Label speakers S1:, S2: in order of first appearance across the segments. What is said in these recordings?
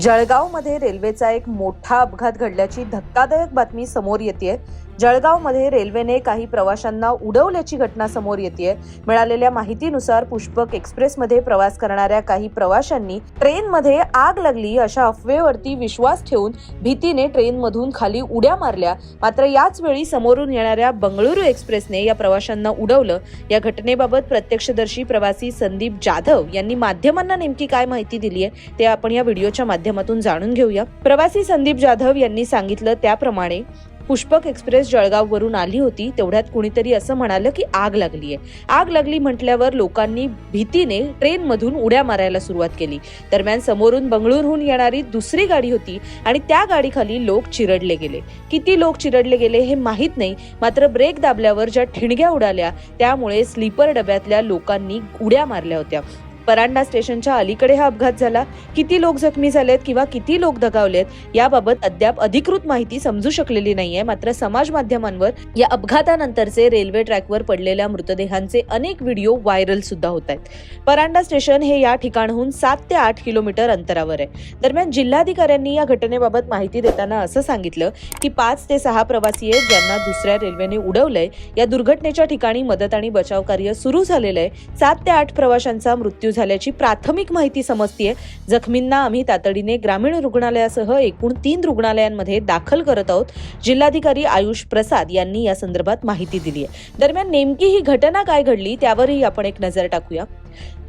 S1: जळगावमध्ये रेल्वेचा एक मोठा अपघात घडल्याची धक्कादायक बातमी समोर येते जळगावमध्ये रेल्वेने काही प्रवाशांना उडवल्याची घटना समोर येते मिळालेल्या माहितीनुसार पुष्पक एक्सप्रेसमध्ये प्रवास करणाऱ्या काही प्रवाशांनी ट्रेनमध्ये आग लागली अशा अफवेवरती विश्वास ठेवून भीतीने ट्रेनमधून खाली उड्या मारल्या. मात्र याच वेळी समोरून येणाऱ्या बंगळुरू एक्सप्रेसने या प्रवाशांना उडवलं. या घटनेबाबत प्रत्यक्षदर्शी प्रवासी संदीप जाधव यांनी माध्यमांना नेमकी काय माहिती दिली आहे ते आपण या व्हिडिओच्या माध्यमातून जाणून घेऊया. प्रवासी संदीप जाधव यांनी सांगितलं त्याप्रमाणे पुष्पक एक्सप्रेस जळगाववरून आली होती. तेवढ्यात कुणीतरी असं म्हणालं की आग लागली आहे आग लागली म्हटल्यावर लोकांनी भीतीने ट्रेनमधून उड्या मारायला सुरुवात केली. दरम्यान समोरून बंगळूरहून येणारी दुसरी गाडी होती आणि त्या गाडीखाली लोक चिरडले गेले. किती लोक चिरडले गेले हे माहीत नाही. मात्र ब्रेक दाबल्यावर ज्या ठिणग्या उडाल्या त्यामुळे स्लीपर डब्यातल्या लोकांनी उड्या मारल्या होत्या. परांडा स्टेशनच्या अलीकडे हा अपघात झाला. किती लोक जखमी झालेत किंवा किती लोक दगावलेत याबाबत अद्याप अधिकृत माहिती समजू शकलेली नाहीये. मात्र समाज माध्यमांवर या अपघातानंतरचे रेल्वे ट्रॅकवर पडलेल्या मृतदेहांचे अनेक व्हिडिओ व्हायरल सुद्धा होत आहेत परांडा स्टेशन हे या ठिकाणाहून सात ते आठ किलोमीटर अंतरावर आहे. दरम्यान जिल्हाधिकाऱ्यांनी या घटनेबाबत माहिती देताना असं सांगितलं की पाच ते सहा प्रवासी आहेत ज्यांना दुसऱ्या रेल्वेने उडवलंय. या दुर्घटनेच्या ठिकाणी मदत आणि बचाव कार्य सुरू झालेलं आहे. सात ते आठ प्रवाशांचा मृत्यू झाल्याची प्राथमिक माहिती समजतीये. जखमींना आम्ही तातडीने ग्रामीण रुग्णालयासह एकूण तीन रुग्णालयांमध्ये दाखल करत आहोत. जिल्हाधिकारी आयुष प्रसाद यांनी या संदर्भात माहिती दिली आहे दरम्यान नेमकी ही घटना काय घडली त्यावरही आपण एक नजर टाकूया.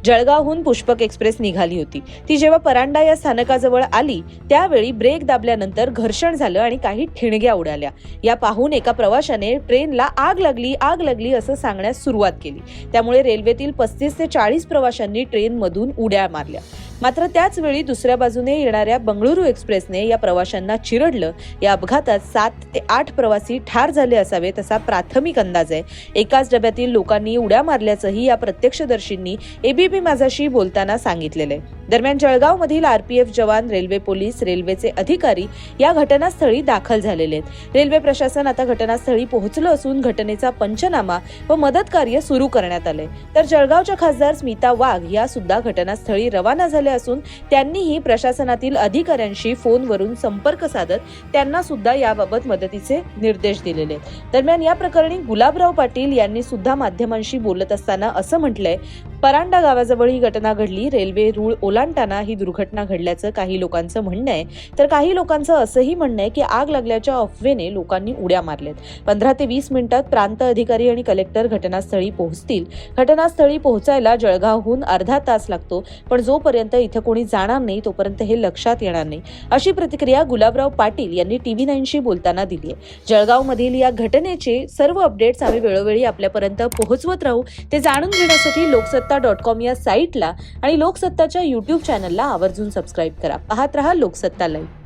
S1: जळगावहून पुष्पक एक्सप्रेस निघाली होती. ती जेव्हा परांडा या स्थानकाजवळ आली त्यावेळी ब्रेक दाबल्यानंतर घर्षण झालं आणि काही ठिणग्या उडाल्या. या पाहून एका प्रवाशाने ट्रेनला आग लागली आग लागली असं सांगण्यास सुरुवात केली. त्यामुळे रेल्वेतील पस्तीस ते चाळीस प्रवाशांनी ट्रेनमधून उड्या मारल्या. मात्र त्याचवेळी दुसऱ्या बाजूने येणाऱ्या बंगळुरू एक्सप्रेसने या प्रवाशांना चिरडलं. या अपघातात सात ते आठ प्रवासी ठार झाले असावेत असा प्राथमिक अंदाज आहे. एकाच डब्यातील लोकांनी उड्या मारल्याचंही या प्रत्यक्षदर्शींनी एबीपी माझाशी बोलताना सांगितलेलं आहे. दरम्यान जळगावमधील आरपीएफ जवान रेल्वे पोलीस रेल्वेचे अधिकारी या घटनास्थळी दाखल झालेले आहेत. रेल्वे प्रशासन आता घटनास्थळी पोहोचलं असून घटनेचा पंचनामा व मदत कार्य सुरू करण्यात आले तर जळगावच्या खासदार स्मिता वाघ या सुद्धा घटनास्थळी रवाना झाल्या असून त्यांनीही प्रशासनातील अधिकाऱ्यांशी फोनवरून संपर्क साधत त्यांना सुद्धा याबाबत मदतीचे निर्देश दिलेले आहेत. दरम्यान या प्रकरणी गुलाबराव पाटील यांनी सुद्धा माध्यमांशी बोलत असताना असं म्हटलंय परांडा गावाजवळ ही घटना घडली. रेल्वे रूळ ओलांडताना ही दुर्घटना घडल्याचं काही लोकांचं म्हणणं आहे. तर काही लोकांचं असंही म्हणणं आहे की आग लागल्याच्या अफवेने लोकांनी उड्या मारल्यात. पंधरा ते वीस मिनिटात प्रांत अधिकारी आणि कलेक्टर घटनास्थळी पोहोचतील. घटनास्थळी पोहोचायला जळगावहून अर्धा तास लागतो पण जोपर्यंत इथं कोणी जाणार नाही तोपर्यंत हे लक्षात येणार नाही. अशी प्रतिक्रिया गुलाबराव पाटील यांनी टीव्ही नाईनशी बोलताना दिली आहे. जळगावमधील या घटनेचे सर्व अपडेट्स आम्ही वेळोवेळी आपल्यापर्यंत पोहोचवत राहू. ते जाणून घेण्यासाठी लोकसत्ता लोकसत्ता डॉट कॉम या साईटला आणि लोकसत्ताच्या युट्यूब चॅनलला आवर्जून सबस्क्राईब करा. पाहत रहा लोकसत्ता लाईव्ह